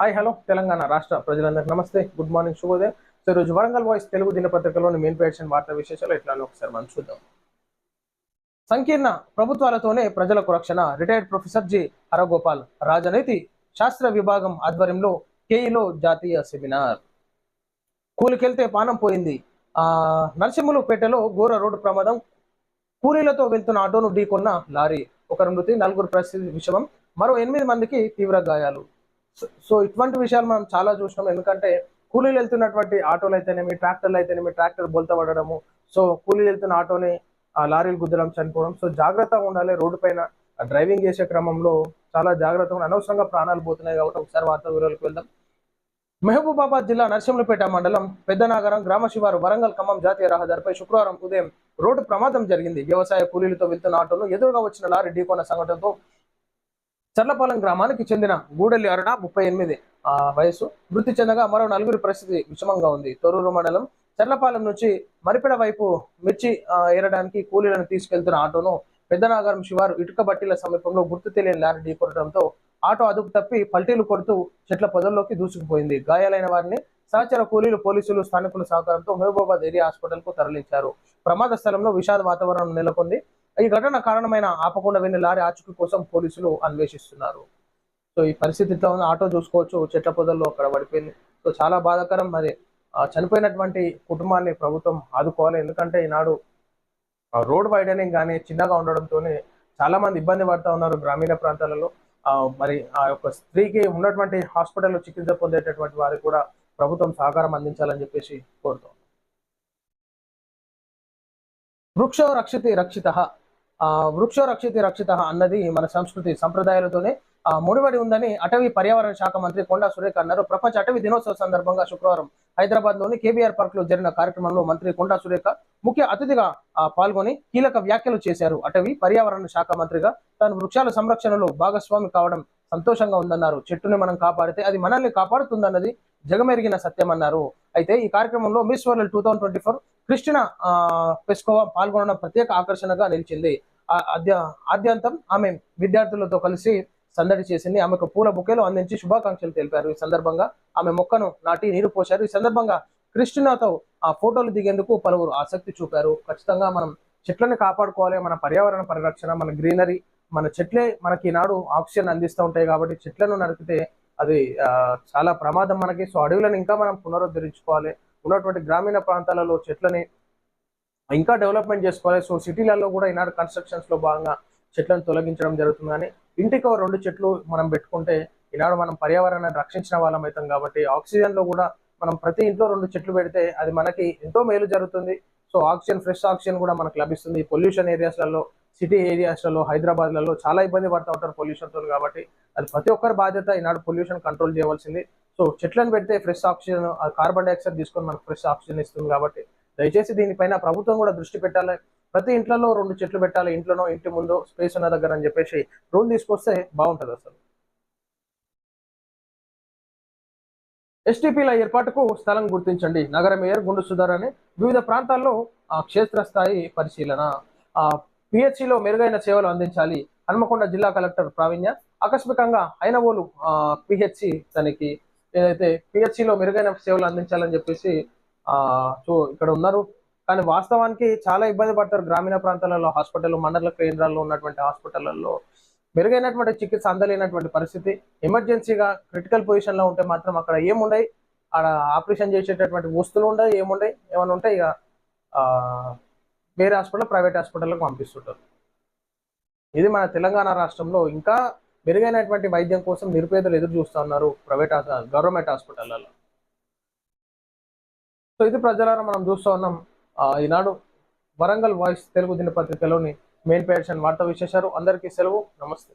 Hi hello Telangana రాష్ట్ర ప్రజలందరికీ నమస్తే. గుడ్ మార్నింగ్ శుభోదయం. సో ఈరోజు వరంగల్ వాయిస్ తెలుగు దినపత్రికలోని మెయిన్ పేషన్ వార్తా విశేషాలు ఎట్లా ఒకసారి మనం చూద్దాం. సంకీర్ణ ప్రభుత్వాలతోనే ప్రజలకు రక్షణ రిటైర్డ్ ప్రొఫెసర్ జి. హరగోపాల్ రాజనీతి శాస్త్ర విభాగం ఆధ్వర్యంలో కేఈలో జాతీయ సెమినార్. కూలికెళ్తే పానం పోయింది. ఆ నరసింహులుపేటలో ఘోర రోడ్డు ప్రమాదం. కూలీలతో వెళ్తున్న ఆటోను ఢీకొన్న లారీ. ఒకరు మృతి నలుగురు పరిస్థితి విషమం. మరో ఎనిమిది మందికి తీవ్ర గాయాలు. సో- ఇటువంటి విషయాలు మనం చాలా చూసినాం. ఎందుకంటే కూలీలు వెళ్తున్నటువంటి ఆటోలు అయితేనేమి ట్రాక్టర్లు అయితేనేమి ట్రాక్టర్ బొల్త పడడము. సో కూలీలు వెళ్తున్న ఆటోని ఆ లారీలు గుద్దడం చనిపోవడం. సో జాగ్రత్తగా ఉండాలి. రోడ్డు పైన డ్రైవింగ్ చేసే క్రమంలో చాలా జాగ్రత్తగా అనవసరంగా ప్రాణాలు పోతున్నాయి కాబట్టి ఒకసారి వార్తా వివరాలకు వెళ్దాం. మహబూబాబాద్ జిల్లా నరసింహులపేట మండలం పెద్దనాగరం గ్రామ శివారు వరంగల్ ఖమ్మం జాతీయ రహదారిపై శుక్రవారం ఉదయం రోడ్డు ప్రమాదం జరిగింది. వ్యవసాయ కూలీలతో వెళ్తున్న ఆటోను ఎదురుగా వచ్చిన లారీ ఢీకొన్న సంఘటనతో చర్లపాలెం గ్రామానికి చెందిన గూడెల్లి అరుణ ముప్పై ఎనిమిది వయసు మృతి చెందగా మరో నలుగురి పరిస్థితి విషమంగా ఉంది. తొరూరు మండలం చర్లపాలెం నుంచి మరిపెడ వైపు మిర్చి ఏరడానికి కూలీలను తీసుకెళ్తున్న ఆటోను పెద్దనాగరం శివారు ఇటుక బట్టీల సమీపంలో గుర్తు తెలియని లారీ ఢీకొనడంతో ఆటో అదుపు తప్పి పల్టీలు కొడుతూ చెట్ల పొదల్లోకి దూసుకుపోయింది. గాయాలైన వారిని సహచర కూలీలు పోలీసులు స్థానికుల సహకారంతో మహబూబాబాద్ ఏరియా హాస్పిటల్కు తరలించారు. ప్రమాద స్థలంలో విషాద వాతావరణం నెలకొంది. ఈ ఘటన కారణమైన ఆపకుండా వెన్న లారీ ఆచూకీ కోసం పోలీసులు అన్వేషిస్తున్నారు. సో ఈ పరిస్థితితో ఉన్న ఆటో చూసుకోవచ్చు చెట్ల పొదల్లో అక్కడ పడిపోయింది. సో చాలా బాధాకరం. మరి చనిపోయినటువంటి కుటుంబాన్ని ప్రభుత్వం ఆదుకోవాలి. ఎందుకంటే ఈనాడు రోడ్ వైడనింగ్ కానీ చిన్నగా ఉండడంతోనే చాలా మంది ఇబ్బంది పడుతూ ఉన్నారు గ్రామీణ ప్రాంతాలలో. మరి ఆ యొక్క స్త్రీకి ఉన్నటువంటి హాస్పిటల్లో చికిత్స పొందేటటువంటి వారికి కూడా ప్రభుత్వం సహకారం అందించాలని చెప్పేసి కోరుతాం వృక్షో రక్షితి రక్షిత వృక్షో రక్షితి రక్షిత అన్నది మన సంస్కృతి సంప్రదాయాలతోనే ముడిపడి ఉందని అటవీ పర్యావరణ శాఖ మంత్రి కొండా సురేఖ అన్నారు. ప్రపంచ అటవీ దినోత్సవ సందర్భంగా శుక్రవారం హైదరాబాద్లోని కేబీఆర్ పార్క్లో జరిగిన కార్యక్రమంలో మంత్రి కొండా సురేఖ ముఖ్య అతిథిగా పాల్గొని కీలక వ్యాఖ్యలు చేశారు. అటవీ పర్యావరణ శాఖ మంత్రిగా తాను వృక్షాల సంరక్షణలో భాగస్వామి కావడం సంతోషంగా ఉందన్నారు. చెట్టుని మనం కాపాడితే అది మనల్ని కాపాడుతుందన్నది జగమెరిగిన సత్యం అన్నారు. అయితే ఈ కార్యక్రమంలో Miss World two thousand twenty four Kristina ఆ, పెస్కోవా పాల్గొనడం ప్రత్యేక ఆకర్షణగా నిలిచింది. ఆద్యంతం ఆమె విద్యార్థులతో కలిసి సందడి చేసింది. ఆమెకు పూల బుకేలు అందించి శుభాకాంక్షలు తెలిపారు. ఈ సందర్భంగా ఆమె మొక్కను నాటి నీరు పోశారు. ఈ సందర్భంగా కృష్ణతో ఆ ఫోటోలు దిగేందుకు పలువురు ఆసక్తి చూపారు. ఖచ్చితంగా మనం చెట్లను కాపాడుకోవాలి. మన పర్యావరణ పరిరక్షణ మన గ్రీనరీ మన చెట్లే మనకి ఈనాడు ఆక్సిజన్ అందిస్తూ ఉంటాయి కాబట్టి చెట్లను నరికితే అది చాలా ప్రమాదం మనకి. సో అడవులను ఇంకా మనం పునరుద్ధరించుకోవాలి. ఉన్నటువంటి గ్రామీణ ప్రాంతాలలో చెట్లని ఇంకా డెవలప్మెంట్ చేసుకోవాలి. సో సిటీలలో కూడా ఈనాడు కన్స్ట్రక్షన్స్లో భాగంగా చెట్లను తొలగించడం జరుగుతుంది కానీ ఇంటికి రెండు చెట్లు మనం పెట్టుకుంటే ఈనాడు మనం పర్యావరణాన్ని రక్షించిన వాళ్ళం అవుతాం కాబట్టి ఆక్సిజన్లో కూడా మనం ప్రతి ఇంట్లో రెండు చెట్లు పెడితే అది మనకి ఎంతో మేలు జరుగుతుంది. సో ఆక్సిజన్ ఫ్రెష్ ఆక్సిజన్ కూడా మనకు లభిస్తుంది. పొల్యూషన్ ఏరియాస్లలో సిటీ ఏరియాస్లలో హైదరాబాద్లలో చాలా ఇబ్బంది పడుతూ ఉంటారు పొల్యూషన్తో కాబట్టి అది ప్రతి ఒక్కరి బాధ్యత ఈనాడు పొల్యూషన్ కంట్రోల్ చేయవలసింది. సో చెట్లను పెడితే ఫ్రెష్ ఆక్సిజన్ కార్బన్ డైఆక్సైడ్ తీసుకొని మనకు ఫ్రెష్ ఆక్సిజన్ ఇస్తుంది కాబట్టి దయచేసి దీనిపైన ప్రభుత్వం కూడా దృష్టి పెట్టాలి. ప్రతి ఇంట్లో రెండు చెట్లు పెట్టాలి. ఇంట్లోనో ఇంటి ముందు స్పేస్ ఉన్న దగ్గర అని చెప్పేసి రూల్ తీసుకొస్తే బాగుంటుంది అసలు. ఎస్టీపీల ఏర్పాటుకు స్థలం గుర్తించండి. నగర మేయర్ గుండు సుధార్ అని వివిధ ప్రాంతాల్లో ఆ, క్షేత్రస్థాయి పరిశీలన పిహెచ్సిలో మెరుగైన సేవలు అందించాలి. హన్మకొండ జిల్లా కలెక్టర్ ప్రావీణ్య ఆకస్మికంగా అయినవోలు పిహెచ్సి తనకి ఏదైతే పిహెచ్సిలో మెరుగైన సేవలు అందించాలని చెప్పేసి సో ఇక్కడ ఉన్నారు. కానీ వాస్తవానికి చాలా ఇబ్బంది పడతారు గ్రామీణ ప్రాంతాలలో హాస్పిటల్ మండల కేంద్రాల్లో ఉన్నటువంటి హాస్పిటల్లో మెరుగైనటువంటి చికిత్స అందలేనటువంటి పరిస్థితి. ఎమర్జెన్సీగా క్రిటికల్ పొజిషన్లో ఉంటే మాత్రం అక్కడ ఏముండయి? ఆడ ఆపరేషన్ చేసేటటువంటి వస్తువులు ఉండవు ఏముండయి? ఏమైనా ఉంటే ఇక వేరే హాస్పిటల్ ప్రైవేట్ హాస్పిటల్కి పంపిస్తుంటారు. ఇది మన తెలంగాణ రాష్ట్రంలో ఇంకా మెరుగైనటువంటి వైద్యం కోసం నిరుపేదలు ఎదురు చూస్తూ ఉన్నారు ప్రైవేట్ గవర్నమెంట్ హాస్పిటల్లో సో ఇది ప్రజలారా మనం చూస్తూ ఉన్నాం. ఆ, ఈనాడు వరంగల్ వాయిస్ తెలుగు దినపత్రికలోని మెయిన్ పేషన్ వార్తా విశేషాలు. అందరికీ సెలవు. నమస్తే.